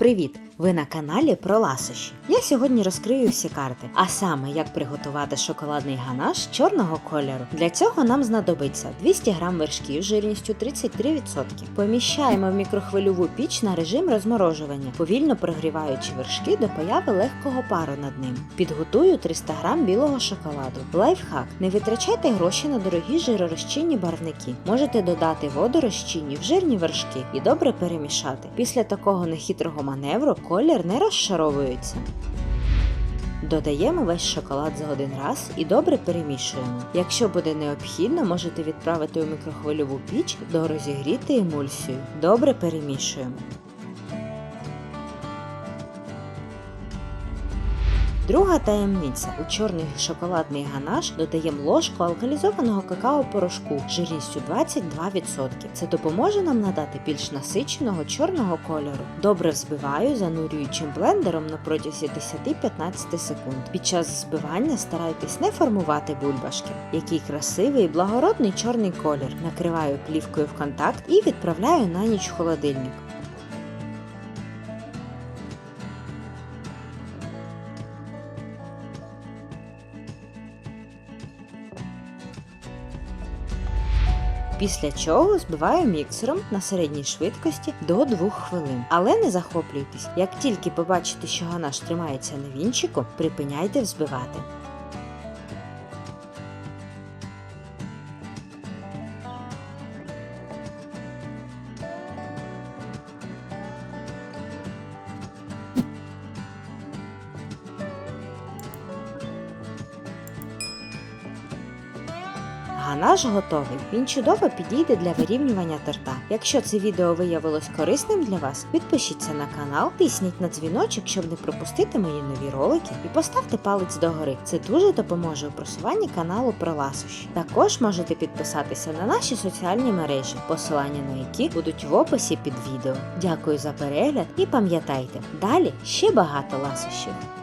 Привіт! Ви на каналі про ласощі. Я сьогодні розкрию всі карти, а саме як приготувати шоколадний ганаш чорного кольору. Для цього нам знадобиться 200 г вершків жирністю 33%. Поміщаємо в мікрохвильову піч на режим розморожування, повільно прогріваючи вершки до появи легкого пару над ним. Підготую 300 г білого шоколаду. Лайфхак: не витрачайте гроші на дорогі жиророзчинні барвники. Можете додати воду розчинні в жирні вершки і добре перемішати. Після такого нехитрого маневру колір не розшаровується. Додаємо весь шоколад за один раз і добре перемішуємо. Якщо буде необхідно, можете відправити у мікрохвильову піч до розігріти емульсію. Добре перемішуємо. Друга таємниця у чорний шоколадний ганаш додаємо ложку алкалізованого какао-порошку жирністю 22%. Це допоможе нам надати більш насиченого чорного кольору. Добре взбиваю, занурюючим блендером на протязі 10-15 секунд. Під час збивання старайтесь не формувати бульбашки. Який красивий і благородний чорний колір. Накриваю плівкою в контакт і відправляю на ніч в холодильник. Після чого збиваю міксером на середній швидкості до 2 хвилин. Але не захоплюйтесь, як тільки побачите, що ганаш тримається на вінчику, припиняйте взбивати. Ганаш готовий. Він чудово підійде для вирівнювання торта. Якщо це відео виявилось корисним для вас, підпишіться на канал, тисніть на дзвіночок, щоб не пропустити мої нові ролики, і поставте палець догори. Це дуже допоможе у просуванні каналу про ласощі. Також можете підписатися на наші соціальні мережі, посилання на які будуть в описі під відео. Дякую за перегляд і пам'ятайте, далі ще багато ласощів.